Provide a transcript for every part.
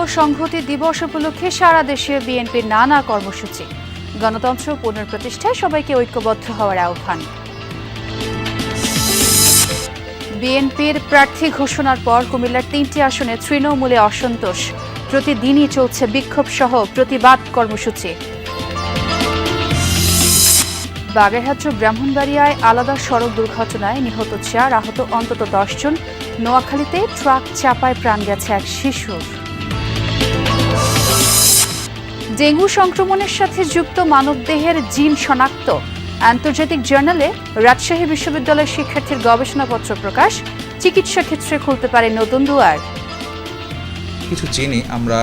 ও সংহতি দিবস উপলক্ষে সারা দেশে বিএনপির নানা কর্মসূচি। গণতন্ত্র পুনঃপ্রতিষ্ঠায় সবাইকে ঐক্যবদ্ধ হওয়ার আহ্বান। বিএনপির প্রার্থী ঘোষণার পর কুমিল্লার তিনটি আসনে তৃণমূলে অসন্তোষ। প্রতিদিনই চলছে বিক্ষোভ সহ প্রতিবাদ কর্মসূচি। বাগেরহাট ব্রাহ্মণবাড়িয়ায় আলাদা সড়ক দুর্ঘটনায় নিহত চার আহত অন্তত দশজন নোয়াখালীতে ট্রাক চাপায় প্রাণ গেছে এক শিশুর। ডেঙ্গু সংক্রমণের সাথে যুক্ত মানবদেহের জিন শনাক্ত। আন্তর্জাতিক জার্নালে রাজশাহী বিশ্ববিদ্যালয়ের শিক্ষার্থীর গবেষণাপত্র প্রকাশ। চিকিৎসা ক্ষেত্রে খুলতে পারে নতুন দুয়ার। কিছু জিনই আমরা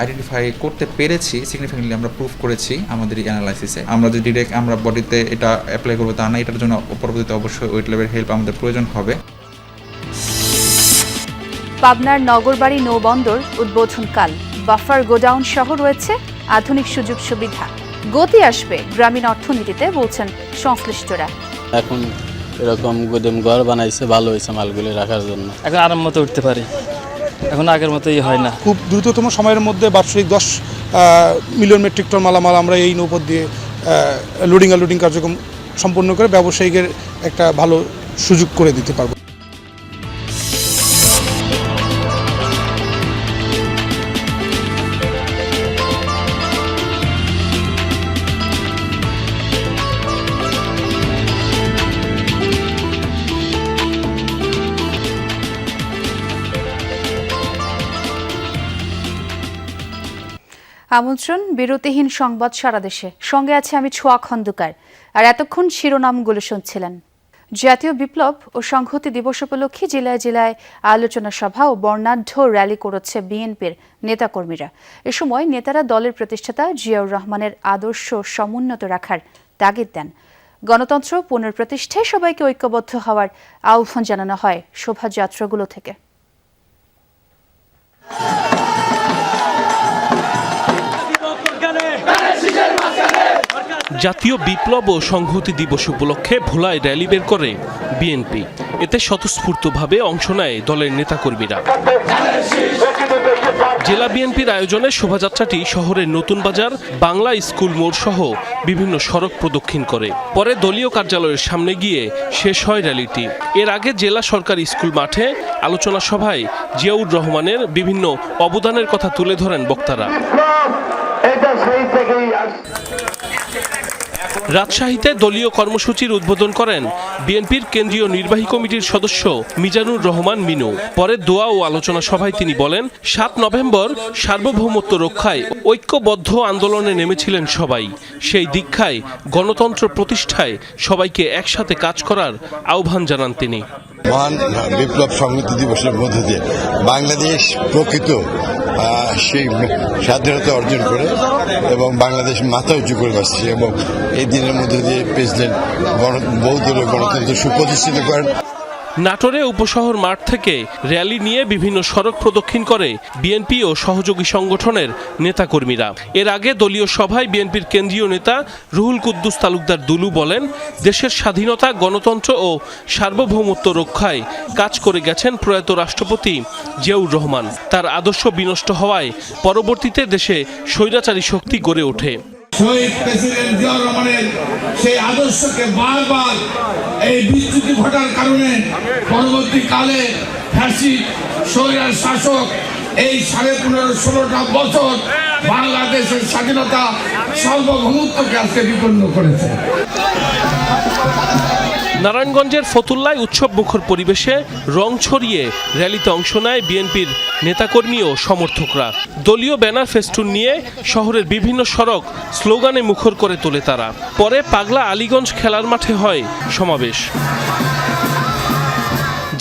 আইডেন্টিফাই করতে পেরেছি সিগনিফিকেন্টলি আমরা প্রুফ করেছি আমাদের এই অ্যানালাইসিসে আমরা যদি ডিরেক্ট আমরা বডিতে এটা অ্যাপ্লাই করব তা না এটার জন্য পরবর্তীতে অবশ্যই ওয়েট লেভেল হেল্প আমাদের প্রয়োজন হবে। পাবনার নগরবাড়ি নৌবন্দর উদ্বোধনকাল। বাফার গোডাউন সহ রয়েছে। আধুনিক সুযোগ সুবিধা। গতি আসবে গ্রামীণ অর্থনীতিতে বলছেন সংশ্লিষ্টরা। এখন এরকম গুদাম ঘর বানাইছে ভালো হয়েছে মালগুলি রাখার জন্য। এখন আরাম মতো উঠতে পারি। এখন আগের মতোই হয় না। খুব দ্রুততম সময়ের মধ্যে বার্ষিক দশ মিলিয়ন মেট্রিক টন মালামাল আমরা এই নৌপথ দিয়ে লোডিং আর লোডিং কার্যক্রম সম্পন্ন করে ব্যবসায়ীদের একটা ভালো সুযোগ করে দিতে পারব। আমন্ত্রণ, বিরতিহীন সংবাদ সারা দেশে। সঙ্গে আছে আমি ছোয়া খন্দকার। আর এতক্ষণ শিরোনামগুলো শুনছিলেন। জাতীয় বিপ্লব ও সংহতি দিবস উপলক্ষে জেলায় জেলায় আলোচনা সভা ও বর্ণাঢ্য র্যালি করেছে বিএনপির নেতাকর্মীরা। এ সময় নেতারা দলের প্রতিষ্ঠাতা জিয়াউর রহমানের আদর্শ সমুন্নত রাখার তাগিদ দেন। গণতন্ত্র পুনঃপ্রতিষ্ঠায় সবাইকে ঐক্যবদ্ধ হওয়ার আহ্বান জানানো হয় শোভাযাত্রাগুলো থেকে। জাতীয় বিপ্লব ও সংহতি দিবস উপলক্ষে ভোলায় র্যালি বের করে বিএনপি। এতে স্বতঃস্ফূর্তভাবে অংশ নেয় দলের নেতাকর্মীরা। জেলা বিএনপির আয়োজনে শোভাযাত্রাটি শহরের নতুন বাজার, বাংলা স্কুল মোড় সহ বিভিন্ন সড়ক প্রদক্ষিণ করে। পরে দলীয় কার্যালয়ের সামনে গিয়ে শেষ হয় র্যালিটি। এর আগে জেলা সরকারি স্কুল মাঠে আলোচনা সভায় জিয়াউর রহমানের বিভিন্ন অবদানের কথা তুলে ধরেন বক্তারা। রাজশাহীতে দলীয় কর্মসূচির উদ্বোধন করেন বিএনপির কেন্দ্রীয় নির্বাহী কমিটির সদস্য মিজানুর রহমান মিনু। পরে দোয়া ও আলোচনা সভায় তিনি বলেন, সাত নভেম্বর সার্বভৌমত্ব রক্ষায় ঐক্যবদ্ধ আন্দোলনে নেমেছিলেন সবাই। সেই দীক্ষায়, গণতন্ত্র প্রতিষ্ঠায় সবাইকে একসাথে কাজ করার আহ্বান জানান তিনি। মহান বিপ্লব সংহতি দিবসের মধ্যে দিয়ে বাংলাদেশ প্রকৃত সেই স্বাধীনতা অর্জন করে এবং বাংলাদেশ মাথা উঁচু করে বসছে এবং এই দিনের মধ্যে দিয়ে প্রেসিডেন্ট বহুদলীয় গণতন্ত্র সুপ্রতিষ্ঠিত করেন। নাটোরে উপশহর মাঠ থেকে র্যালি নিয়ে বিভিন্ন সড়ক প্রদক্ষিণ করে বিএনপি ও সহযোগী সংগঠনের নেতাকর্মীরা। এর আগে দলীয় সভায় বিএনপির কেন্দ্রীয় নেতা রুহুল কুদ্দুস তালুকদার দুলু বলেন, দেশের স্বাধীনতা, গণতন্ত্র ও সার্বভৌমত্ব রক্ষায় কাজ করে গেছেন প্রয়াত রাষ্ট্রপতি জিয়াউর রহমান। তার আদর্শ বিনষ্ট হওয়ায় পরবর্তীতে দেশে স্বৈরাচারী শক্তি গড়ে ওঠে। শহীদ প্রেসিডেন্ট জিয়া রহমানের সেই আদর্শকে বারবার এই বিচ্যুতি ঘটার কারণে পরবর্তীকালে ফ্যাসি সৈরার শাসক এই সাড়ে পনেরো ষোলোটা বছর বাংলাদেশের স্বাধীনতা সার্বভৌমত্বকে আজকে বিপন্ন করেছে। নারায়ণগঞ্জের ফতুল্লায় উৎসব মুখর পরিবেশে রং ছড়িয়ে র্যালিতে অংশ নেয় বিএনপির নেতাকর্মী ও সমর্থকরা। দলীয় ব্যানার ফেস্টুন নিয়ে শহরের বিভিন্ন সড়ক স্লোগানে মুখর করে তোলে তারা। পরে পাগলা আলীগঞ্জ খেলার মাঠে হয় সমাবেশ।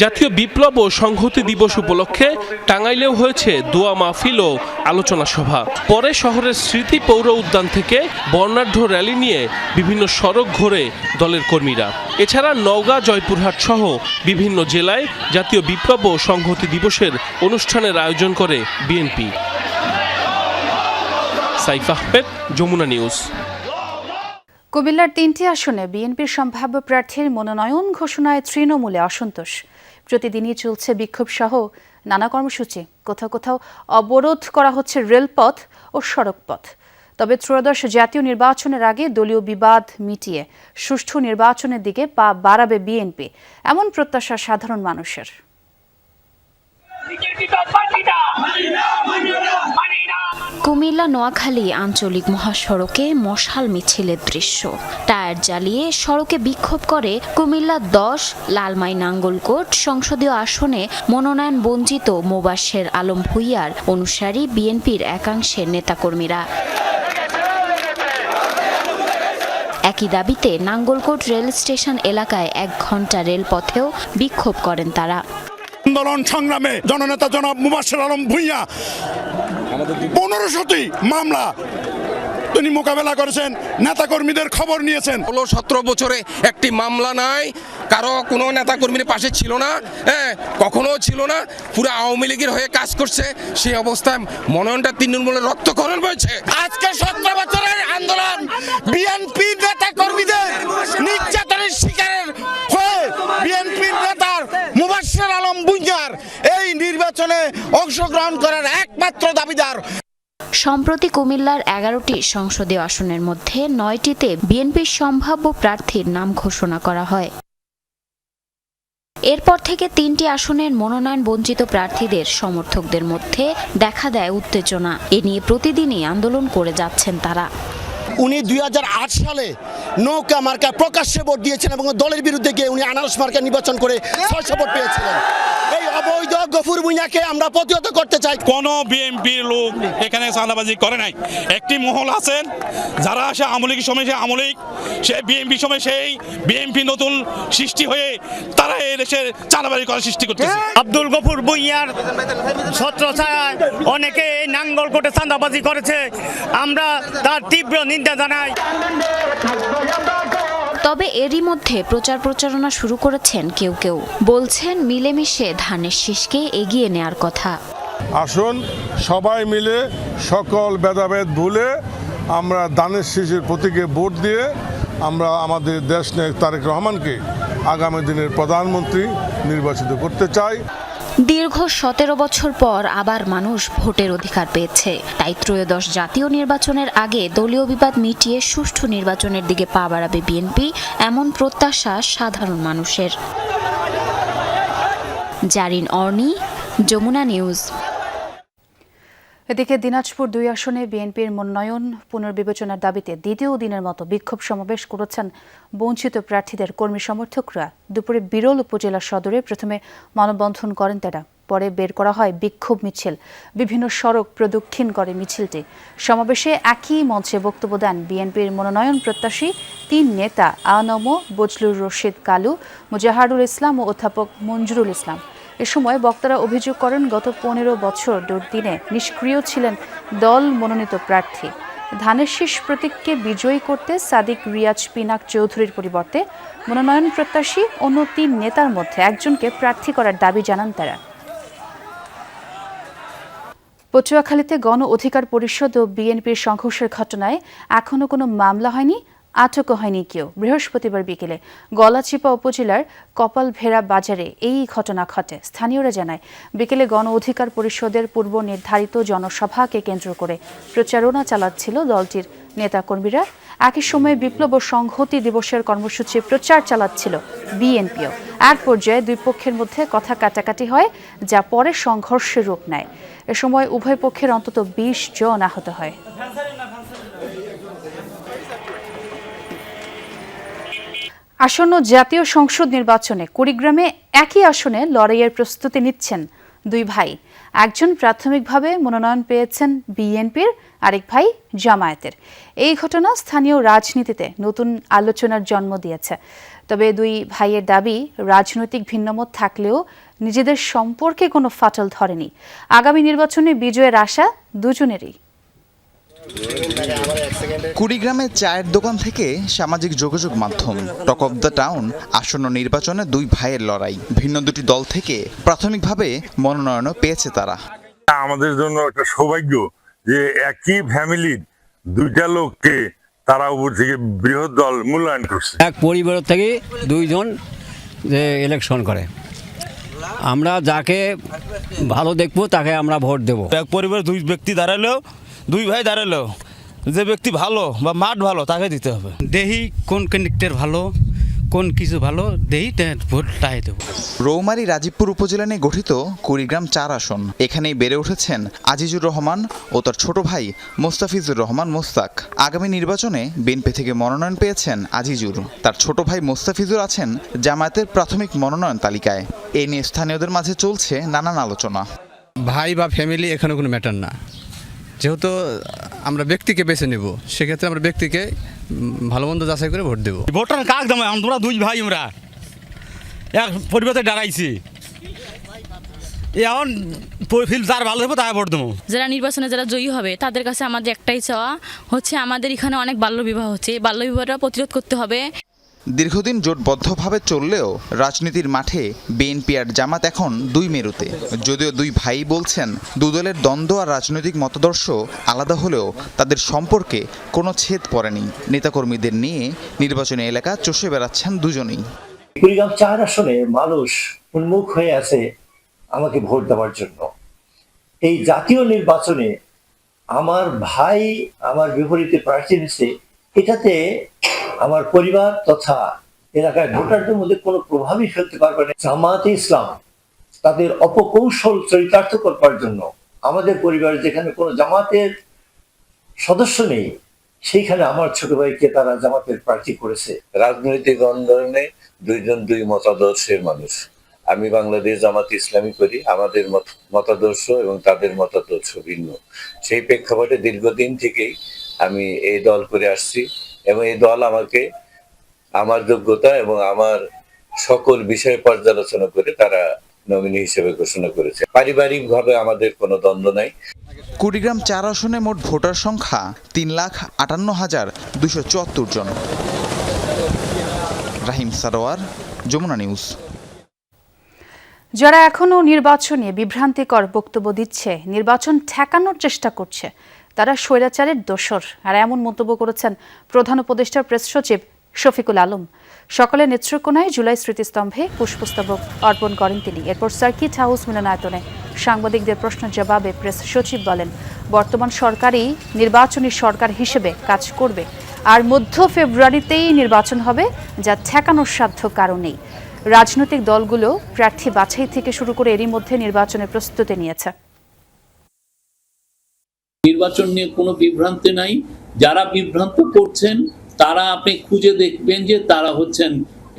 জাতীয় বিপ্লব ও সংহতি দিবস উপলক্ষে টাঙ্গাইলেও হয়েছে দোয়া মাহফিল ও আলোচনা সভা। পরে শহরের স্মৃতি পৌর উদ্যান থেকে বর্ণাঢ্য র্যালি নিয়ে বিভিন্ন সড়ক ঘোরে দলের কর্মীরা। এছাড়া নওগাঁ, জয়পুরহাট সহ বিভিন্ন জেলায় জাতীয় বিপ্লব ও সংহতি দিবসের অনুষ্ঠানের আয়োজন করে বিএনপি। সাইফ আহমেদ, যমুনা নিউজ। কুমিল্লার তিনটি আসনে বিএনপির সম্ভাব্য প্রার্থীর মনোনয়ন ঘোষণায় তৃণমূলে অসন্তোষ। প্রতিদিনই চলছে বিক্ষোভ সহ নানা কর্মসূচি। কোথাও কোথাও অবরোধ করা হচ্ছে রেলপথ ও সড়কপথ। তবে ত্রয়োদশ জাতীয় নির্বাচনের আগে দলীয় বিবাদ মিটিয়ে সুষ্ঠু নির্বাচনের দিকে পা বাড়াবে বিএনপি, এমন প্রত্যাশা সাধারণ মানুষের। কুমিল্লা, নোয়াখালী আঞ্চলিক মহাসড়কে মশাল মিছিলের দৃশ্য। টায়ার জ্বালিয়ে সড়কে বিক্ষোভ করে কুমিল্লা দশ, লালমাই নাঙ্গলকোট সংসদীয় আসনে মনোনয়ন বঞ্চিত মোবাশ্বের আলম ভুইয়ার অনুসারী বিএনপির একাংশের নেতাকর্মীরা। একই দাবিতে নাঙ্গলকোট রেল স্টেশন এলাকায় এক ঘণ্টা রেলপথেও বিক্ষোভ করেন তারা। আন্দোলন সংগ্রামে জননেতা জনাব মুবাসের আলম ভুইয়া। পনেরোশোটি মামলা তিনি মোকাবেলা করেছেন নেতাকর্মীদের খবর নিয়েছেন। হলো সতেরো বছরে একটি মামলা নাই কারও কোনো নেতা কর্মীর পাশে ছিল না হ্যাঁ কখনো ছিল না পুরো আওয়ামী লীগের হয়ে কাজ করছে সেই অবস্থায় মনোনয়নটা তৃণমূলের রক্তকরণ হয়েছে। আজকে সতেরো বছরের আন্দোলন বিএনপি নেতা কর্মীদের মুবাসের আলম ভুইয়ার এই নির্বাচনে অংশগ্রহণ করার একমাত্র দাবিদার। সম্প্রতি কুমিল্লার এগারোটি সংসদীয় আসনের মধ্যে নয়টিতে বিএনপির সম্ভাব্য প্রার্থীর নাম ঘোষণা করা হয়। এরপর থেকে তিনটি আসনের মনোনয়ন বঞ্চিত প্রার্থীদের সমর্থকদের মধ্যে দেখা দেয় উত্তেজনা। এ নিয়ে প্রতিদিনই আন্দোলন করে যাচ্ছেন তারা। উনি দুই হাজার আট সালে নৌকা মার্কা প্রকাশ্যে ভোট দিয়েছেন এবং দলের বিরুদ্ধে গিয়ে উনি আনারস মার্কা নির্বাচন করে ছয়শো ভোট পেয়েছিলেন। এই অবৈধ গফুর ভুইয়াকে আমরা প্রতিহত করতে চাই। কোন বিএনপির লোক এখানে চাঁদাবাজি করে নাই। একটি মহল আছেন যারা আসে আমলিক সময় সে আমলিক সে বিএনপি সময় সেই বিএনপি নতুন সৃষ্টি হয়ে তারা এই দেশের চাঁদাবাজি করার সৃষ্টি করতেছে। আব্দুল গফুর বইয়ার ছত্র ছায়ায় অনেকে এই নাঙ্গলকোটে চাঁদাবাজি করেছে। আমরা তার তীব্র নিন্দা জানাই। তবে এরই মধ্যে প্রচার প্রচারণা শুরু করেছেন কেউ কেউ। বলছেন মিলেমিশে ধানের শীষকে এগিয়ে নেয়ার কথা। আসুন সবাই মিলে সকল ভেদাভেদ ভুলে আমরা দানের শীষের প্রতীকে ভোট দিয়ে আমরা আমাদের দেশ নায়ক তারেক রহমানকে আগামী দিনের প্রধানমন্ত্রী নির্বাচিত করতে চাই। দীর্ঘ সতেরো বছর পর আবার মানুষ ভোটের অধিকার পেয়েছে। তাই ত্রয়োদশ জাতীয় নির্বাচনের আগে দলীয় বিবাদ মিটিয়ে সুষ্ঠু নির্বাচনের দিকে পা বাড়াবে বিএনপি, এমন প্রত্যাশা সাধারণ মানুষের। জারিন অর্নি, যমুনা নিউজ। এদিকে দিনাজপুর দুই আসনে বিএনপির মনোনয়ন পুনর্বিবেচনার দাবিতে দ্বিতীয় দিনের মতো বিক্ষোভ সমাবেশ করেছেন বঞ্চিত প্রার্থীদের কর্মী সমর্থকরা। দুপুরে বিরল উপজেলা সদরে প্রথমে মানববন্ধন করেন তারা, পরে বের করা হয় বিক্ষোভ মিছিল। বিভিন্ন সড়ক প্রদক্ষিণ করে মিছিলটি। সমাবেশে একই মঞ্চে বক্তব্য দেন বিএনপির মনোনয়ন প্রত্যাশী তিন নেতা আনম, বজলুর রশিদ কালু, মুজাহারুল ইসলাম ও অধ্যাপক মঞ্জুরুল ইসলাম। এ সময় বক্তারা অভিযোগ করেন, গত পনেরো বছর দুর্দিনে নিষ্ক্রিয় ছিলেন দল মনোনীত প্রার্থী। ধানের শীষ প্রতীককে বিজয়ী করতে সাদিক রিয়াজ পিনাক চৌধুরীর পরিবর্তে মনোনয়ন প্রত্যাশী অন্য তিন নেতার মধ্যে একজনকে প্রার্থী করার দাবি জানান তারা। পটুয়াখালীতে গণ অধিকার পরিষদ ও বিএনপির সংঘর্ষের ঘটনায় এখনও কোনো মামলা হয়নি। আটকও হয়নি কেউ। বৃহস্পতিবার বিকেলে গলাচিপা উপজেলার কপালভেড়া বাজারে এই ঘটনা ঘটে। স্থানীয়রা জানায়, বিকেলে গণ অধিকার পরিষদের পূর্ব নির্ধারিত জনসভাকে কেন্দ্র করে প্রচারণা চালাচ্ছিল দলটির নেতাকর্মীরা। একই সময়ে বিপ্লব ও সংহতি দিবসের কর্মসূচি প্রচার চালাচ্ছিল বিএনপিও। এক পর্যায়ে দুই পক্ষের মধ্যে কথা কাটাকাটি হয়, যা পরে সংঘর্ষের রূপ নেয়। এ সময় উভয় পক্ষের অন্তত বিশ জন আহত হয়। আসন্ন জাতীয় সংসদ নির্বাচনে কুড়িগ্রামে একই আসনে লড়াইয়ের প্রস্তুতি নিচ্ছেন দুই ভাই। একজন প্রাথমিকভাবে মনোনয়ন পেয়েছেন বিএনপির, আরেক ভাই জামায়াতের। এই ঘটনা স্থানীয় রাজনীতিতে নতুন আলোচনার জন্ম দিয়েছে। তবে দুই ভাইয়ের দাবি, রাজনৈতিক ভিন্নমত থাকলেও নিজেদের সম্পর্কে কোনো ফাটল ধরেনি। আগামী নির্বাচনে বিজয়ের আশা দুজনেরই। কুড়িগ্রামে চায়ের দোকান থেকে সামাজিক যোগাযোগ মাধ্যম টক অব দ্য টাউন আসন্ন নির্বাচনে দুই ভাইয়ের লড়াই। ভিন্ন দুটি দল থেকে প্রাথমিকভাবে মনোনয়নও পেয়েছে তারা। আমাদের জন্য একটা সৌভাগ্য যে একই ফ্যামিলির দুইটা লোককে তারা উপর থেকে বৃহৎ দল মূল্যায়ন করছে। এক পরিবার থেকে দুইজন যে ইলেকশন করে। আমরা যাকে ভালো দেখব তাকে আমরা ভোট দেবো। এক পরিবারে দুই ব্যক্তি দাঁড়ালেও দুই ভাই দাঁড়াল। যে ব্যক্তি ভালো বা মাঠ ভালো তাকে দিতে হবে। দেহি কোন ক্যান্ডিডেট ভালো কোন কিছু ভালো দেহি ভোট তাই দেবো। রৌমারী রাজীবপুর উপজেলা নিয়ে গঠিত কুড়িগ্রাম চার আসন। এখানেই বেড়ে উঠেছেন আজিজুর রহমান ও তার ছোট ভাই মোস্তাফিজুর রহমান মোস্তাক। আগামী নির্বাচনে বিএনপি থেকে মনোনয়ন পেয়েছেন আজিজুর। তার ছোট ভাই মোস্তাফিজুর আছেন জামায়াতের প্রাথমিক মনোনয়ন তালিকায়। এ নিয়ে স্থানীয়দের মাঝে চলছে নানান আলোচনা। ভাই বা ফ্যামিলি এখানে কোনো ম্যাটার না। যেহেতু আমরা ব্যক্তিকে বেছে নেব সেক্ষেত্রে আমরা ব্যক্তিকে ভালো মন্দ যাচাই করে ভোট দেবো। ভোটার কাক দাম? আমরা দুই ভাই আমরা। এক পরিবারে দাঁড়াইছি। এখন ফিল যার ভালো হবে তাই ভোট দেবো। যারা নির্বাচনে যারা জয়ী হবে তাদের কাছে আমাদের একটাই চাওয়া হচ্ছে আমাদের এখানে অনেক বাল্যবিবাহ হচ্ছে। এই বাল্যবিবাহটা প্রতিরোধ করতে হবে। দীর্ঘদিন জোটবদ্ধভাবে চললেও রাজনীতির মাঠে বিএনপি আর জামাত এখন দুই মেরুতে। যদিও দুই ভাই বলছেন, দুদলের দ্বন্দ্ব আর রাজনৈতিক মতাদর্শ আলাদা হলেও তাদের সম্পর্কে কোনো ছেদ পড়েনি। নেতাকর্মীদের নিয়ে নির্বাচনী এলাকা চষে বেড়াচ্ছেন দুজনেই। কুড়িগ্রাম চার আসনে মানুষ উন্মুখ হয়ে আছে আমাকে ভোট দেওয়ার জন্য। এই জাতীয় নির্বাচনে আমার ভাই, আমার বিপরীতে প্রার্থী হয়েছে, এটাতে আমার পরিবার তথা এলাকায় ভোটারদের মধ্যে কোনো প্রভাবই ফেলতে পারবে না। জামাতে ইসলাম তাদের অপকৌশল চরিতার্থ করবার জন্য আমাদের পরিবার যেখানে কোনো জামাতের সদস্য নেই, সেইখানে আমার ছোট ভাইকে তারা জামাতের প্রার্থী করেছে। রাজনৈতিক আন্দোলনে দুইজন দুই মতাদর্শের মানুষ। আমি বাংলাদেশ জামাত ইসলামী করি, আমাদের মত- মতাদর্শ এবং তাদের মতাদর্শ ভিন্ন। সেই প্রেক্ষাপটে দীর্ঘদিন থেকেই আমি এই দল করে আসছি। এবং এই দল আমাকে আমার যোগ্যতা এবং আমার সকল বিষয় পর্যালোচনা করে তারা নমিনি হিসেবে ঘোষণা করেছে। পারিবারিকভাবে আমাদের কোনো দ্বন্দ্ব নাই। কুড়িগ্রাম চার আসনে মোট ভোটার সংখ্যা তিন লাখ আটান্ন হাজার দুশো চুয়াত্তর জন। রাহিম সারোয়ার যমুনা নিউজ। যারা এখনও নির্বাচন নিয়ে বিভ্রান্তিকর বক্তব্য দিচ্ছে নির্বাচন ঠেকানোর চেষ্টা করছে তারা স্বৈরাচারের দোসর। আর এমন মন্তব্য করেছেন প্রধান উপদেষ্টার প্রেস সচিব শফিকুল আলম। সকালে নেত্রকোনায় জুলাই স্মৃতিস্তম্ভে পুষ্পস্তবক অর্পণ করেন তিনি। এরপর সার্কিট হাউস মিলনায়তনে সাংবাদিকদের প্রশ্নের জবাবে প্রেস সচিব বলেন, বর্তমান সরকারই নির্বাচনী সরকার হিসেবে কাজ করবে। আর মধ্য ফেব্রুয়ারিতেই নির্বাচন হবে, যা ঠেকানোর সাধ্য কারণেই রাজনৈতিক দলগুলো প্রার্থী বাছাই থেকে শুরু করে এরই মধ্যে নির্বাচনের প্রস্তুতি নিয়েছে। নির্বাচন নিয়ে কোনো বিভ্রান্তি নাই। যারা বিভ্রান্ত করছেন, তারা আপনি খুঁজে দেখবেন যে তারা হচ্ছেন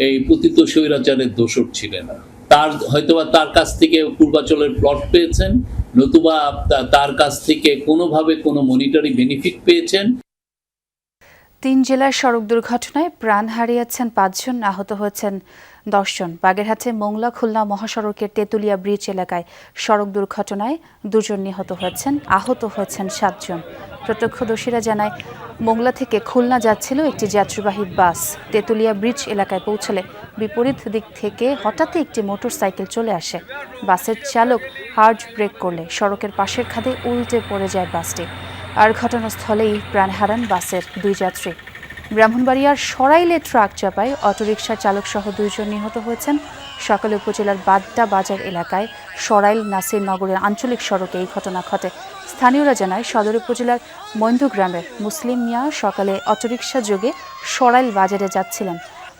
এই পতিত স্বৈরাচারের দোষর ছিলেন। তার হয়তোবা তার কাছ থেকে পূর্বাচলের প্লট পেয়েছেন, নতুবা তার কাছ থেকে কোনোভাবে কোনো মনিটারি বেনিফিট পেয়েছেন তিন জেলার সড়ক দুর্ঘটনায় প্রাণ হারিয়েছেন পাঁচজন, আহত হয়েছেন দশজন। বাগেরহাটে মোংলা খুলনা মহাসড়কের তেঁতুলিয়া ব্রিজ এলাকায় সড়ক দুর্ঘটনায় দুজন নিহত হয়েছেন, আহত হয়েছেন সাতজন। প্রত্যক্ষদর্শীরা জানায়, মোংলা থেকে খুলনা যাচ্ছিল একটি যাত্রীবাহী বাস। তেঁতুলিয়া ব্রিজ এলাকায় পৌঁছলে বিপরীত দিক থেকে হঠাৎই একটি মোটরসাইকেল চলে আসে। বাসের চালক হার্ড ব্রেক করলে সড়কের পাশের খাদে উল্টে পড়ে যায় বাসটি। আর ঘটনাস্থলেই প্রাণ হারান বাসের দুই যাত্রী। ব্রাহ্মণবাড়িয়ার সরাইলে ট্রাক চাপায় অটোরিকশা চালক সহ দুইজন নিহত হয়েছেন। সকালে উপজেলার বাড্ডা বাজার এলাকায় সরাইল নাসির নগরের আঞ্চলিক সড়কে এই ঘটনা ঘটে। স্থানীয়রা জানায়, সদর উপজেলার মৈন্দু গ্রামের মুসলিম মিয়া সকালে অটোরিকশা যোগে সরাইল বাজারে যাচ্ছিলেন।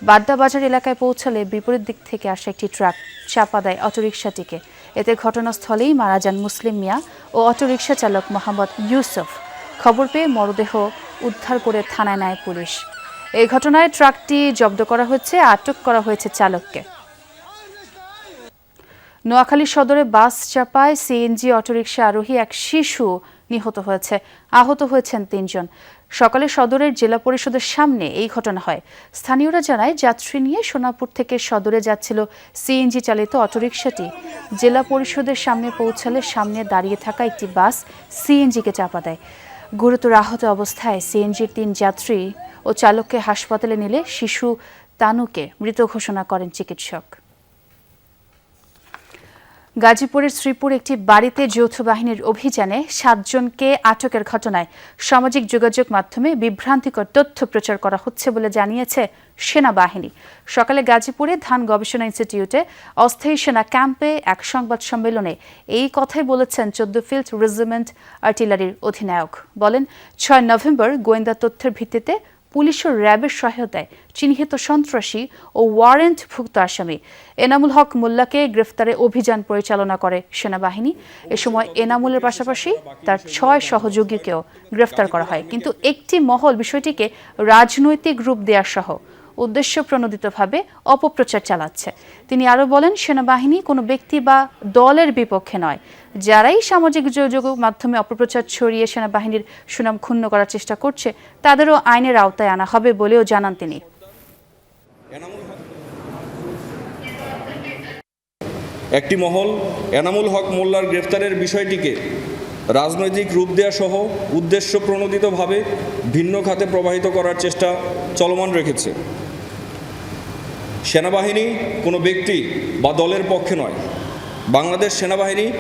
বাড্ডা বাজার এলাকায় পৌঁছালে বিপরীত দিক থেকে আসা একটি ট্রাক, চাপা দেয় অটোরিকশাটিকে। এতে ঘটনাস্থলেই মারা যান মুসলিম মিয়া ও অটোরিকশা চালক মোহাম্মদ ইউসুফ। খবর পেয়ে মরদেহ উদ্ধার করে থানায় নেয় পুলিশ। এই ঘটনায় ট্রাকটি জব্দ করা হয়েছে, আটক করা হয়েছে চালককে। নোয়াখালী সদরে বাস চাপায় সিএনজি, অটোরিকশা আরোহী এক শিশু নিহত হয়েছে। আহত হয়েছেন তিনজন। সকালে সদরের জেলা পরিষদের সামনে এই ঘটনা হয়। স্থানীয়রা জানায়, যাত্রী নিয়ে সোনাপুর থেকে সদরে যাচ্ছিল সিএনজি চালিত অটোরিকশাটি। জেলা পরিষদের সামনে পৌঁছালে সামনে দাঁড়িয়ে থাকা একটি বাস সিএনজিকে চাপা দেয়। গুরুতর আহত অবস্থায় সিএনজির তিন যাত্রী ও চালককে হাসপাতালে নিলে শিশু তানুকে মৃত ঘোষণা করেন চিকিৎসক। গাজীপুরের শ্রীপুর একটি বাড়িতে যৌথ বাহিনীর অভিযানে সাতজনকে আটকের ঘটনায় সামাজিক যোগাযোগ মাধ্যমে বিভ্রান্তিকর তথ্য প্রচার করা হচ্ছে বলে জানিয়েছে সেনাবাহিনী। সকালে গাজীপুরে ধান গবেষণা ইনস্টিটিউটে অস্থায়ী সেনা ক্যাম্পে এক সংবাদ সম্মেলনে এই কথাই বলেছেন চোদ্দ ফিল্ড রেজিমেন্ট আর্টিলারির অধিনায়ক। বলেন, ছয় নভেম্বর গোয়েন্দা তথ্যের ভিত্তিতে পুলিশ ও র্যাবের সহায়তায় চিহ্নিত সন্ত্রাসী ও ওয়ারেন্টভুক্ত আসামি এনামুল হক মোল্লাকে গ্রেফতারে অভিযান পরিচালনা করে সেনাবাহিনী। এ সময় এনামুলের পাশাপাশি তার ছয় সহযোগীকেও গ্রেফতার করা হয়। কিন্তু একটি মহল বিষয়টিকে রাজনৈতিক রূপ দেওয়া সহ উদ্দেশ্য প্রণোদিতভাবে অপপ্রচার চালাচ্ছে। তিনি আরও বলেন, সেনাবাহিনী কোনো ব্যক্তি বা দলের বিপক্ষে নয়। যারাই সামাজিক যোগাযোগ মাধ্যমে অপপ্রচার ছড়িয়ে সেনাবাহিনীর সুনাম ক্ষুণ্ণ করার চেষ্টা করছে, তাদেরও আইনের আওতায় আনা হবে বলেও জানান তিনি। একটি মহল, এনামুল হক মোল্লার গ্রেফতারের বিষয়টিকে রাজনৈতিক রূপ দেওয়া সহ উদ্দেশ্য প্রণোদিতভাবে ভিন্ন খাতে প্রবাহিত করার চেষ্টা চলমান রেখেছে। সেনাবাহিনী কোনো ব্যক্তি বা দলের পক্ষে নয়। বাংলাদেশ সেনাবাহিনী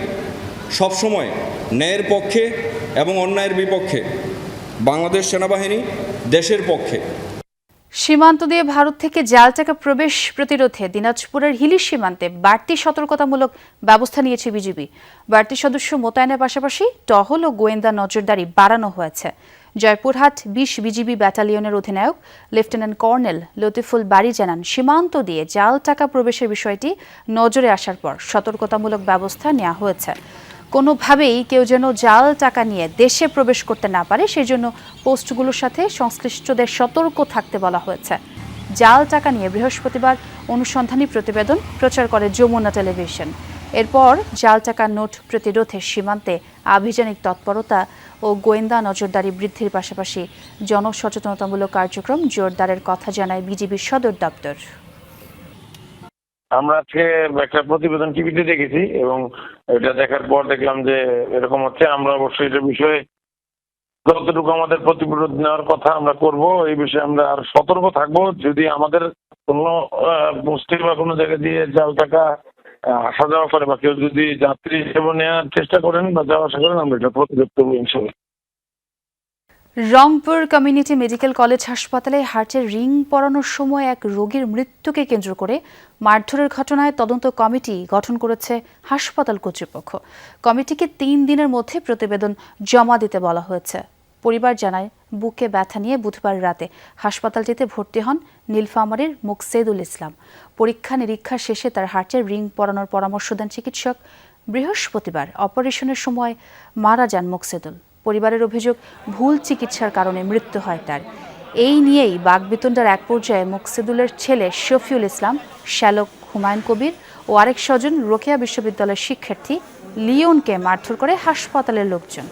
সবসময় ন্যায়ের পক্ষে এবং অন্যায়ের বিপক্ষে। বাংলাদেশ সেনাবাহিনী দেশের পক্ষে। সীমান্ত দিয়ে ভারত থেকে জাল টাকা প্রবেশ প্রতিরোধে দিনাজপুরের হিলি সীমান্তে বাড়তি সতর্কতামূলক ব্যবস্থা নিয়েছে বিজিবি। বাড়তি সদস্য মোতায়েনের পাশাপাশি টহল ও গোয়েন্দা নজরদারি বাড়ানো হয়েছে। জয়পুরহাট বিশ বিজিবি ব্যাটালিয়নের অধিনায়ক লেফটেন্যান্ট কর্নেল লতিফুল বাড়ি জানান, সীমান্ত দিয়ে জাল টাকা প্রবেশের বিষয়টি নজরে আসার পর সতর্কতামূলক ব্যবস্থা নেওয়া হয়েছে। কোনোভাবেই কেউ যেন জাল টাকা নিয়ে দেশে প্রবেশ করতে না পারে, সেজন্য পোস্টগুলোর সাথে সংশ্লিষ্টদের সতর্ক থাকতে বলা হয়েছে। জাল টাকা নিয়ে বৃহস্পতিবার অনুসন্ধানী প্রতিবেদন প্রচার করে যমুনা টেলিভিশন। এরপর জাল টাকা নোট প্রতিরোধে সীমান্তে আভিযানিক তৎপরতা ও গোয়েন্দা নজরদারি বৃদ্ধির পাশাপাশি জনসচেতনতামূলক কার্যক্রম জোরদারের কথা জানায় বিজিবির সদর দপ্তর। আমরা আজকে একটা প্রতিবেদন টিভিতে দেখেছি এবং এটা দেখার পর দেখলাম যে এরকম হচ্ছে। আমরা অবশ্যই এটা বিষয়ে যতটুকু আমাদের প্রতিরোধ নেওয়ার কথা আমরা করব, এই বিষয়ে আমরা আর সতর্ক থাকব। যদি আমাদের কোনো পোস্টে বা কোনো জায়গা দিয়ে জাল টাকা আসা যাওয়া করে বা কেউ যদি যাত্রী হিসেবে নেওয়ার চেষ্টা করেন বা যাওয়া আসা করেন, আমরা এটা প্রতিরোধ করব ইনশাল্লাহ। রংপুর কমিউনিটি মেডিকেল কলেজ হাসপাতালে হার্টের রিং পরানোর সময় এক রোগীর মৃত্যুকে কেন্দ্র করে মারধরের ঘটনায় তদন্ত কমিটি গঠন করেছে হাসপাতাল কর্তৃপক্ষ। কমিটিকে তিন দিনের মধ্যে প্রতিবেদন জমা দিতে বলা হয়েছে। পরিবার জানায়, বুকে ব্যথা নিয়ে বুধবার রাতে হাসপাতালটিতে ভর্তি হন নীলফামারীর মুকসেদুল ইসলাম। পরীক্ষা নিরীক্ষা শেষে তার হার্টের রিং পরানোর পরামর্শ দেন চিকিৎসক। বৃহস্পতিবার অপারেশনের সময় মারা যান মুকসেদুল। পরিবারের অভিযোগ, ভুল চিকিৎসার কারণে মৃত্যু হয় তার। এই নিয়েই বাগবিতণ্ডার এক পর্যায়ে মুকসেদুলের ছেলে শফিউল ইসলাম, শ্যালক হুমায়ুন কবির ও আরেক স্বজন রোকেয়া বিশ্ববিদ্যালয়ের শিক্ষার্থী লিওনকে মারধর করে হাসপাতালের লোকজন।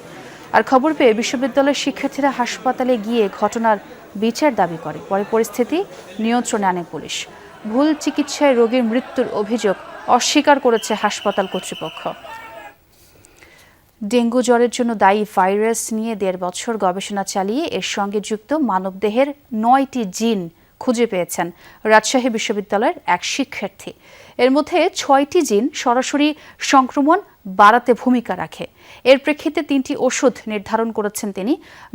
আর খবর পেয়ে বিশ্ববিদ্যালয়ের শিক্ষার্থীরা হাসপাতালে গিয়ে ঘটনার বিচার দাবি করে। পরে পরিস্থিতি নিয়ন্ত্রণে আনে পুলিশ। ভুল চিকিৎসায় রোগীর মৃত্যুর অভিযোগ অস্বীকার করেছে হাসপাতাল কর্তৃপক্ষ। ডেঙ্গু জ্বরের জন্য দায়ী ভাইরাস নিয়ে দেড় বছর গবেষণা চালিয়ে এর সঙ্গে যুক্ত মানবদেহের নয়টি জিন খুঁজে পেয়েছেন রাজশাহী বিশ্ববিদ্যালয়ের এক শিক্ষার্থী। এর মধ্যে ছয়টি জিন সরাসরি সংক্রমণ বাড়াতে ভূমিকা রাখে। এর প্রেক্ষিতে তিনটি ওষুধ নির্ধারণ করেছেন তিনি।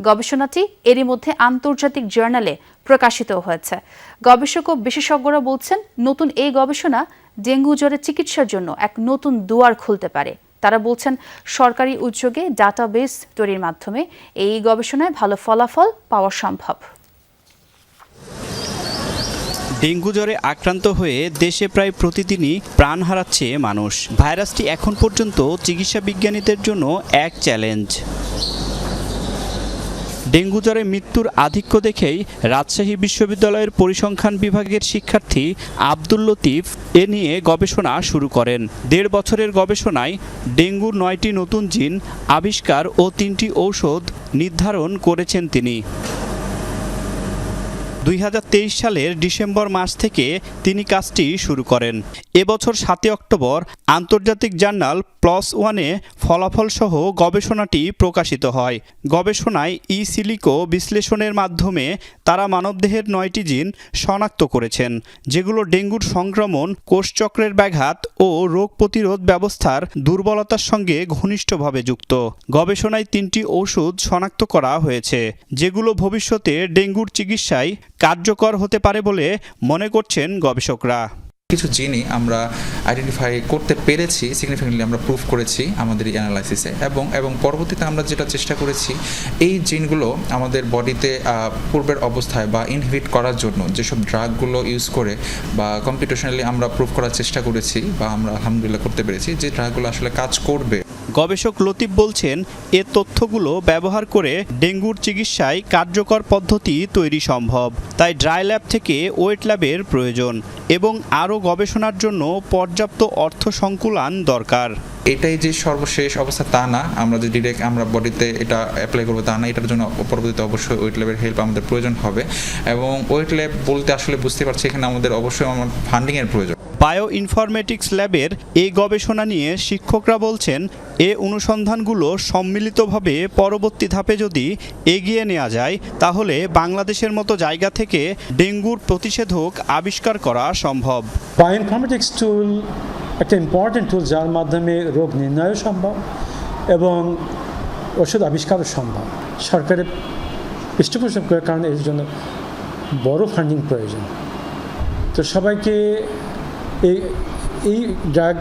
গবেষণাটি এরই মধ্যে আন্তর্জাতিক জার্নালে প্রকাশিত হয়েছে। গবেষক ও বিশেষজ্ঞরা বলছেন, নতুন এই গবেষণা ডেঙ্গু জ্বরের চিকিৎসার জন্য এক নতুন দুয়ার খুলতে পারে। তারা বলছেন সরকারি উদ্যোগে ডাটাবেস তৈরির মাধ্যমে এই গবেষণায় ভালো ফলাফল পাওয়া সম্ভব। ডেঙ্গু জ্বরে আক্রান্ত হয়ে দেশে প্রায় প্রতিদিনই প্রাণ হারাচ্ছে মানুষ। ভাইরাসটি এখন পর্যন্ত চিকিৎসা বিজ্ঞানীদের জন্য এক চ্যালেঞ্জ। ডেঙ্গু জ্বরে মৃত্যুর আধিক্য দেখেই রাজশাহী বিশ্ববিদ্যালয়ের পরিসংখ্যান বিভাগের শিক্ষার্থী আব্দুল লতিফ এ নিয়ে গবেষণা শুরু করেন। দেড় বছরের গবেষণায় ডেঙ্গুর নয়টি নতুন জিন আবিষ্কার ও তিনটি ঔষধ নির্ধারণ করেছেন তিনি। দুই হাজার তেইশ সালের ডিসেম্বর মাস থেকে তিনি কাজটি শুরু করেন। এবছর সাতই অক্টোবর আন্তর্জাতিক জার্নাল প্লস ওয়ানে ফলাফল সহ গবেষণাটি প্রকাশিত হয়। গবেষণায় ই সিলিকো বিশ্লেষণের মাধ্যমে তারা মানবদেহের নয়টি জিন শনাক্ত করেছেন, যেগুলো ডেঙ্গুর সংক্রমণ, কোষচক্রের ব্যাঘাত ও রোগ প্রতিরোধ ব্যবস্থার দুর্বলতার সঙ্গে ঘনিষ্ঠভাবে যুক্ত। গবেষণায় তিনটি ওষুধ শনাক্ত করা হয়েছে, যেগুলো ভবিষ্যতে ডেঙ্গুর চিকিৎসায় কার্যকর হতে পারে বলে মনে করছেন গবেষকরা। কিছু জিনই আমরা আইডেন্টিফাই করতে পেরেছি সিগনিফিকেন্টলি আমরা প্রুফ করেছি আমাদের এই অ্যানালাইসিসে এবং এবং পরবর্তীতে আমরা যেটা চেষ্টা করেছি, এই জিনগুলো আমাদের বডিতে পূর্বের অবস্থায় বা ইনহিবিট করার জন্য যেসব ড্রাগগুলো ইউজ করে বা কম্পিটিশনালি আমরা প্রুফ করার চেষ্টা করেছি বা আমরা আলহামদুলিল্লাহ করতে পেরেছি, যে ড্রাগগুলো আসলে কাজ করবে। গবেষক লতিফ বলছেন, এ তথ্যগুলো ব্যবহার করে ডেঙ্গুর চিকিৎসায় কার্যকর পদ্ধতি তৈরি সম্ভব। তাই ড্রাই ল্যাব থেকে ওয়েট ল্যাবের প্রয়োজন। এবং আরও গবেষণার জন্য পর্যাপ্ত অর্থ সংকুলান দরকার। এটাই যে সর্বশেষ অবস্থা তা না। আমরা যে ডিরেক্ট আমরা বডিতে এটা অ্যাপ্লাই করব তা না, এটার জন্য পরবর্তীতে অবশ্যই ওয়েট ল্যাবের হেল্প আমাদের প্রয়োজন হবে। এবং ওয়েট ল্যাব বলতে আসলে বুঝতে পারছি এখানে আমাদের অবশ্যই আমার ফান্ডিংয়ের প্রয়োজন। বায়ো ইনফরমেটিক্স ল্যাবের এই গবেষণা নিয়ে শিক্ষকরা বলছেন, এ অনুসন্ধানগুলো সম্মিলিতভাবে পরবর্তী ধাপে যদি এগিয়ে নেওয়া যায়, তাহলে বাংলাদেশের মতো জায়গা থেকে ডেঙ্গুর প্রতিষেধক আবিষ্কার করা সম্ভব। বায়োইনফরমেটিক্স টুল একটা ইম্পর্টেন্ট টুল যার মাধ্যমে রোগ নির্ণয়ও সম্ভব এবং ওষুধ আবিষ্কারও সম্ভব। সরকারের পৃষ্ঠপোষক কারণে এর জন্য বড় ফান্ডিং প্রয়োজন। তো সবাইকে এই এই ড্রাগ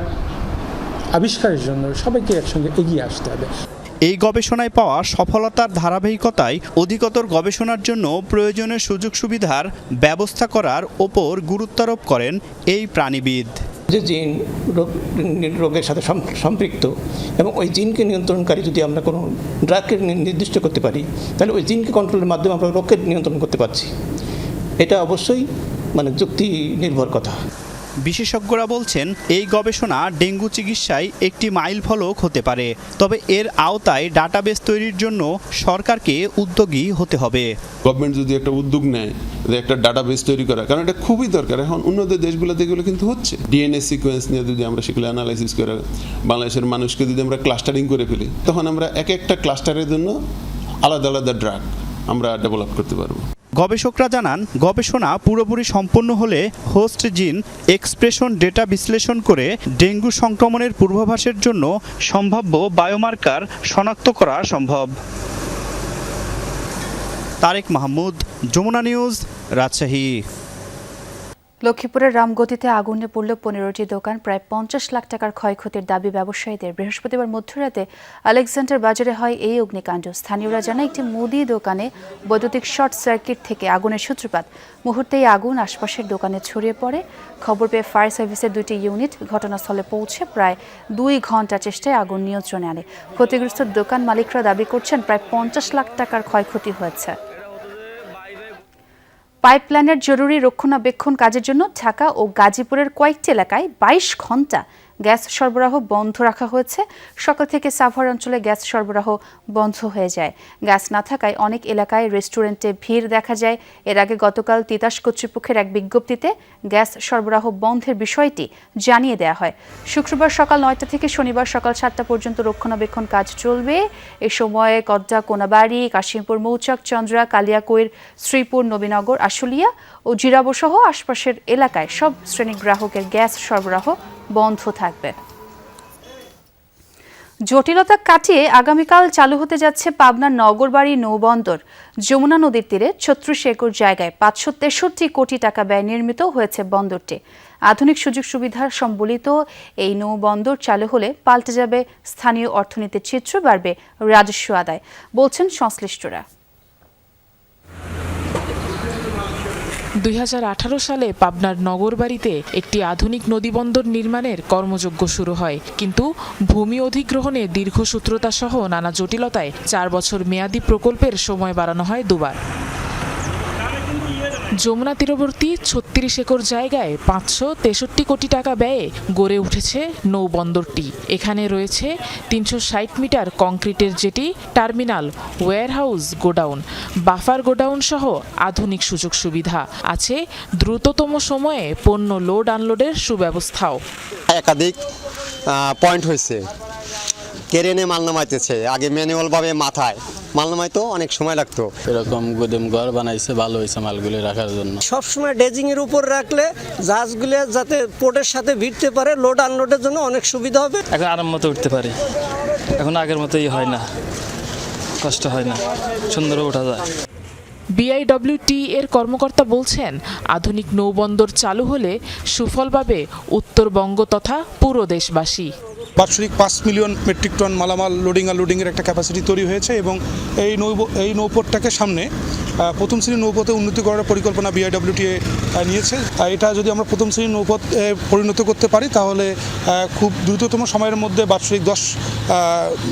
আবিষ্কারের জন্য সবাইকে একসঙ্গে এগিয়ে আসতে হবে। এই গবেষণায় পাওয়া সফলতার ধারাবাহিকতায় অধিকতর গবেষণার জন্য প্রয়োজনীয় সুযোগ সুবিধার ব্যবস্থা করার ওপর গুরুত্বারোপ করেন এই প্রাণীবিদ। যে জিন রোগ রোগের সাথে সম্পৃক্ত এবং ওই জিনকে নিয়ন্ত্রণকারী যদি আমরা কোনো ড্রাগকে নির্দিষ্ট করতে পারি তাহলে ওই জিনকে কন্ট্রোলের মাধ্যমে আমরা রোগকে নিয়ন্ত্রণ করতে পারছি। এটা অবশ্যই মানে যুক্তি নির্ভর কথা। বিশেষজ্ঞরা বলছেন, এই গবেষণা ডেঙ্গু চিকিৎসায় একটি মাইল ফলক হতে পারে, তবে এর আওতায় ডাটাবেস তৈরির জন্য সরকারকে উদ্যোগী হতে হবে। গভর্নমেন্ট যদি একটা উদ্যোগ নেয়, যে একটা ডাটাবেস তৈরি করা, কারণ এটা খুবই দরকার। এখন উন্নত দেশগুলোতে এগুলো কিন্তু হচ্ছে। ডিএনএ সিকোয়েন্স নিয়ে যদি আমরা সেগুলো অ্যানালাইসিস করে, বাংলাদেশের মানুষকে যদি আমরা ক্লাস্টারিং করে ফেলি, তখন আমরা এক একটা ক্লাস্টারের জন্য আলাদা আলাদা ড্রাগ আমরা ডেভেলপ করতে পারব। গবেষকরা জানান, গবেষণা পুরোপুরি সম্পন্ন হলে হোস্ট জিন এক্সপ্রেশন ডেটা বিশ্লেষণ করে ডেঙ্গু সংক্রমণের পূর্বাভাসের জন্য সম্ভাব্য বায়োমার্কার শনাক্ত করা সম্ভব। তারেক মাহমুদ, যমুনা নিউজ, রাজশাহী। লক্ষ্মীপুরের রামগতিতে আগুনে পড়ল পনেরোটি দোকান, প্রায় পঞ্চাশ লাখ টাকার ক্ষয়ক্ষতির দাবি ব্যবসায়ীদের। বৃহস্পতিবার মধ্যরাতে আলেকজান্ডার বাজারে হয় এই অগ্নিকাণ্ড। স্থানীয়রা জানায়, একটি মুদি দোকানে বৈদ্যুতিক শর্ট সার্কিট থেকে আগুনের সূত্রপাত। মুহূর্তেই আগুন আশপাশের দোকানে ছড়িয়ে পড়ে। খবর পেয়ে ফায়ার সার্ভিসের দুটি ইউনিট ঘটনাস্থলে পৌঁছে প্রায় দুই ঘণ্টা চেষ্টায় আগুন নিয়ন্ত্রণে আনে। ক্ষতিগ্রস্ত দোকান মালিকরা দাবি করছেন, প্রায় পঞ্চাশ লাখ টাকার ক্ষয়ক্ষতি হয়েছে। পাইপলাইনের জরুরি রক্ষণাবেক্ষণ কাজের জন্য ঢাকা ও গাজীপুরের কয়েকটি এলাকায় বাইশ ঘণ্টা গ্যাস সরবরাহ বন্ধ রাখা হয়েছে। সকাল থেকে সাভার অঞ্চলে গ্যাস সরবরাহ বন্ধ হয়ে যায়। গ্যাস না থাকায় অনেক এলাকায় রেস্টুরেন্টে ভিড় দেখা যায়। এর আগে গতকাল তিতাস কর্তৃপক্ষের এক বিজ্ঞপ্তিতে গ্যাস সরবরাহ বন্ধের বিষয়টি জানিয়ে দেওয়া হয়। শুক্রবার সকাল নয়টা থেকে শনিবার সকাল সাতটা পর্যন্ত রক্ষণাবেক্ষণ কাজ চলবে। এ সময়ে কদ্দা কোনাবাড়ি, কাশিমপুর, মৌচাক, চন্দ্রা, কালিয়াকৈর, শ্রীপুর, নবীনগর, আশুলিয়া ও জিরাবো সহ আশপাশের এলাকায় সব শ্রেণি গ্রাহকের গ্যাস সরবরাহ বন্ধ থাকবে। জটিলতা কাটিয়ে আগামীকাল চালু হতে যাচ্ছে পাবনার নগরবাড়ি নৌবন্দর। যমুনা নদীর তীরে ছত্রিশ একর জায়গায় পাঁচশো তেষট্টি কোটি টাকা ব্যয় নির্মিত হয়েছে বন্দরটি। আধুনিক সুযোগ সুবিধার সম্বলিত এই নৌবন্দর চালু হলে পাল্টে যাবে স্থানীয় অর্থনীতির চিত্র, বাড়বে রাজস্ব আদায়, বলছেন সংশ্লিষ্টরা। দুই হাজার আঠারো সালে পাবনার নগরবাড়িতে একটি আধুনিক নদীবন্দর নির্মাণের কর্মযজ্ঞ শুরু হয়। কিন্তু ভূমি অধিগ্রহণে দীর্ঘসূত্রতা সহ নানা জটিলতায় চার বছর মেয়াদী প্রকল্পের সময় বাড়ানো হয় দুবার। যমুনা তীরবর্তী ছত্রিশ একর জায়গায় পাঁচশো তেষট্টি কোটি টাকা ব্যয়ে গড়ে উঠেছে নৌবন্দরটি। এখানে রয়েছে তিনশো ষাট মিটার কংক্রিটের jetty, terminal, warehouse godown, buffer godown সহ আধুনিক সুযোগ সুবিধা। আছে দ্রুততম সময়ে পণ্য লোড আনলোডের সুব্যবস্থাও। একাধিক পয়েন্ট হয়েছে। কেরেনে মাল নামাইতেছে। আগে ম্যানুয়ালভাবে মাথায়। মাল নামাইতো অনেক সময় লাগতো। এরকম গুদাম ঘর বানাইছে ভালো হয়েছে মালগুলি রাখার জন্য। সবসময় ডেজিং এর উপর রাখলে জাহাজগুলো যাতে পোর্টের সাথে ভিড়তে পারে লোড আনলোডের জন্য অনেক সুবিধা হবে। এখন আরাম মতো উঠতে পারি। এখন আগের মতোই হয় না। কষ্ট হয় না। সুন্দর ওঠা যায়। বিআইডব্লিউটি এর কর্মকর্তা বলছেন, আধুনিক নৌবন্দর চালু হলে সুফল পাবে উত্তরবঙ্গ তথা পুরো দেশবাসী। বাৎসরিক পাঁচ মিলিয়ন মেট্রিক টন মালামাল লোডিং আর লোডিংয়ের একটা ক্যাপাসিটি তৈরি হয়েছে এবং এই নৌ, এই নৌপথটাকে সামনে প্রথম শ্রেণির নৌপথে উন্নতি করার পরিকল্পনা বিআইডব্লিউটিএ নিয়েছে। এটা যদি আমরা প্রথম শ্রেণির নৌপথ পরিণত করতে পারি, তাহলে খুব দ্রুততম সময়ের মধ্যে বাৎসরিক দশ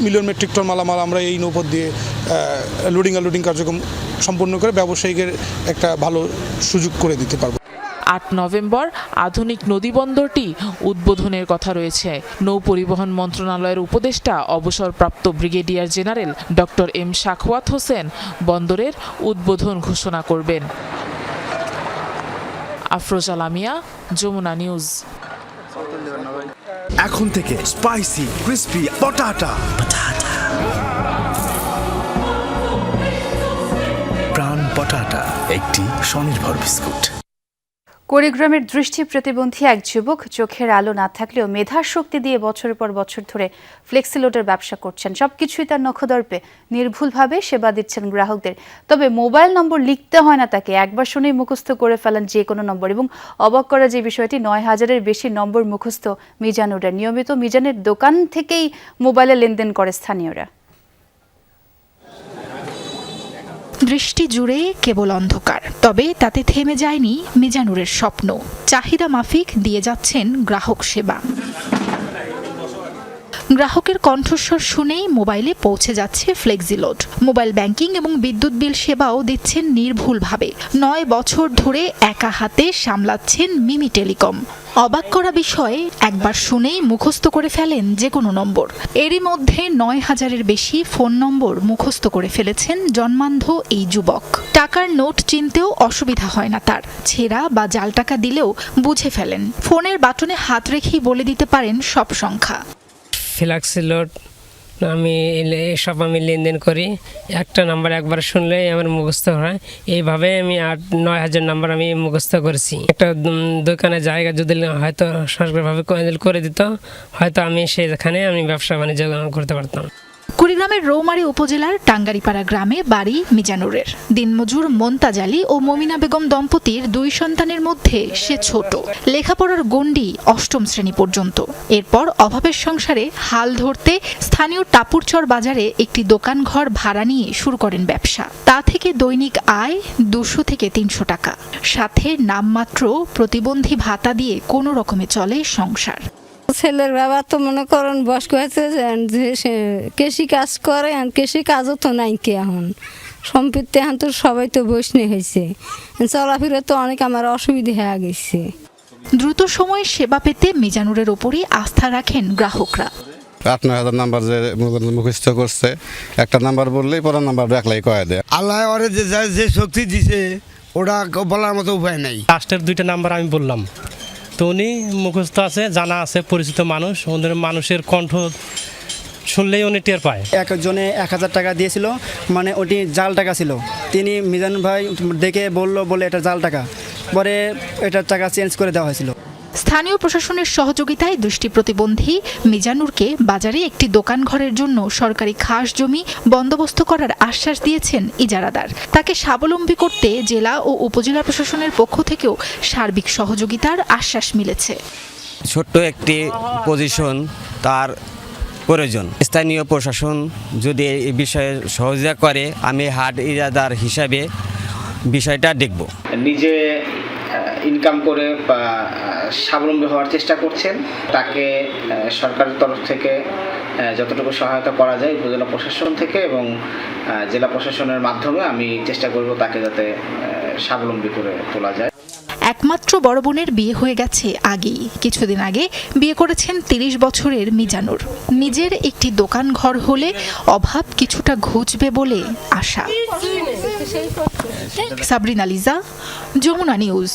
মিলিয়ন মেট্রিক টন মালামাল আমরা এই নৌপথ দিয়ে লোডিং আর লোডিং কার্যক্রম সম্পন্ন করে ব্যবসায়িকের একটা ভালো সুযোগ করে দিতে পারব। আট নভেম্বর আধুনিক নদীবন্দরটি উদ্বোধনের কথা রয়েছে। নৌ পরিবহন মন্ত্রণালয়ের উপদেষ্টা অবসরপ্রাপ্ত brigadier general doctor M Shakhawat Hossain বন্দরের উদ্বোধন ঘোষণা করবেন। আফরোজ লামিয়া যমুনা নিউজ। এখন থেকে স্পাইসি ক্রিস্পি পটাটা। পটাটা একটি স্বনির্ভর বিস্কুট। কুড়িগ্রামের দৃষ্টি প্রতিবন্ধী এক যুবক চোখের আলো না থাকলেও মেধার শক্তি দিয়ে বছরের পর বছর ধরে ফ্লেক্সিলোডের ব্যবসা করছেন। সবকিছুই তার নখদর্পে। নির্ভুলভাবে সেবা দিচ্ছেন গ্রাহকদের। তবে মোবাইল নম্বর লিখতে হয় না তাকে। একবার শুনেই মুখস্থ করে ফেলেন যে কোনো নম্বর এবং অবাক করা যে বিষয়টি, নয় হাজারের বেশি নম্বর মুখস্থ মিজানুরা নিয়মিত মিজানের দোকান থেকেই মোবাইলে লেনদেন করে স্থানীয়রা। দৃষ্টি জুড়ে কেবল অন্ধকার। তবে তাতে থেমে যায়নি মিজানুরের স্বপ্ন। চাহিদা মাফিক দিয়ে যাচ্ছেন গ্রাহক সেবা। গ্রাহকের কণ্ঠস্বর শুনেই মোবাইলে পৌঁছে যাচ্ছে ফ্লেক্সিলোড। মোবাইল ব্যাংকিং এবং বিদ্যুৎ বিল সেবাও দিচ্ছেন নির্ভুলভাবে। নয় বছর ধরে একা হাতে সামলাচ্ছেন মিমি টেলিকম। অবাক করা বিষয়ে, একবার শুনেই মুখস্থ করে ফেলেন যে কোনো নম্বর। এরই মধ্যে নয় হাজারের বেশি ফোন নম্বর মুখস্থ করে ফেলেছেন জন্মান্ধ এই যুবক। টাকার নোট চিনতেও অসুবিধা হয় না তার। ছেঁড়া বা জাল টাকা দিলেও বুঝে ফেলেন। ফোনের বাটনে হাত রেখেই বলে দিতে পারেন সব সংখ্যা। ফ্লাক্সিলোড আমি এসব আমি লেনদেন করি। একটা নাম্বার একবার শুনলেই আমার মুখস্থ হয়। এইভাবে আমি আট, নয় হাজার নাম্বার আমি মুখস্থ করেছি। একটা দোকানে জায়গা যদি হয়তো সরকারিভাবে করে- করে দিত, হয়তো আমি সেখানে আমি ব্যবসা বাণিজ্য করতে পারতাম। কুড়িগ্রামের রৌমারী উপজেলার টাঙ্গারিপাড়া গ্রামে বাড়ি মিজানুরের। দিনমজুর মন্তাজ আলী ও মমিনা বেগম দম্পতির দুই সন্তানের মধ্যে সে ছোট। লেখাপড়ার গণ্ডি অষ্টম শ্রেণি পর্যন্ত। এরপর অভাবের সংসারে হাল ধরতে স্থানীয় টাপুরচর বাজারে একটি দোকান ঘর ভাড়া নিয়ে শুরু করেন ব্যবসা। তা থেকে দৈনিক আয় দুশো থেকে তিনশো টাকা। সাথে নামমাত্র প্রতিবন্ধী ভাতা দিয়ে কোনো রকমে চলে সংসার। ছেলের বাবা তো মনে করেন বয়স্ক হয়েছে যে কৃষি কাজ করে আর কৃষি কাজও তো নাই কে এখন। সম্পত্তি এখন তো সবাই তো বৈষ্ণী হয়েছে। চলাফেরা তো অনেক আমার অসুবিধা হয়ে গেছে। দ্রুত সময়ে সেবা পেতে মিজানুরের ওপরই আস্থা রাখেন গ্রাহকরা। আট নয় হাজার নাম্বার যে মুখস্থ করছে একটা নাম্বার বললেই পরের নাম্বার একলাই কয়ে দেয়। আল্লাহ ওরে যে যা- যে শক্তি দিছে ওটা বলার মতো উপায় নাই। লাস্টের দুইটা নাম্বার আমি বললাম। তো উনি মুখস্থ আছে, জানা আছে, পরিচিত মানুষ। ওদের মানুষের কণ্ঠ শুনলেই উনি টের পায়। একজনে এক হাজার টাকা দিয়েছিল মানে ওটি জাল টাকা ছিল। তিনি মিজান ভাই দেখে বলল, বলে এটা জাল টাকা। পরে এটার টাকা চেঞ্জ করে দেওয়া হয়েছিল। স্থানীয় প্রশাসনের সহযোগিতায় দৃষ্টি প্রতিবন্ধী মিজানুরকে বাজারে একটি দোকান ঘরের জন্য সরকারি খাস জমি বন্দোবস্ত করার আশ্বাস দিয়েছেন ইজারাদার। তাকে স্বাবলম্বী করতে জেলা ও উপজেলা প্রশাসনের পক্ষ থেকেও সার্বিক সহযোগিতার আশ্বাস মিলেছে। ছোট্ট একটি পজিশন তার প্রয়োজন। স্থানীয় প্রশাসন যদি এই বিষয়ে সহযোগিতা করে আমি হাট ইজাদার হিসাবে বিষয়টা দেখব। নিজে ইনকাম করে বা, স্বাবলম্বী হওয়ার চেষ্টা করছেন। তাকে সরকারের তরফ থেকে যতটুকু সহায়তা করা যায় উপজেলা প্রশাসন থেকে এবং জেলা প্রশাসনের মাধ্যমে আমি চেষ্টা করব তাকে যাতে স্বাবলম্বী করে তোলা যায়। একমাত্র বড় বোনের বিয়ে হয়ে গেছে আগেই। কিছুদিন আগে বিয়ে করেছেন তিরিশ বছরের মিজানুর। নিজের একটি দোকান ঘর হলে অভাব কিছুটা ঘুচবে বলে আশা। সাবরিনা লিজা, যমুনা নিউজ।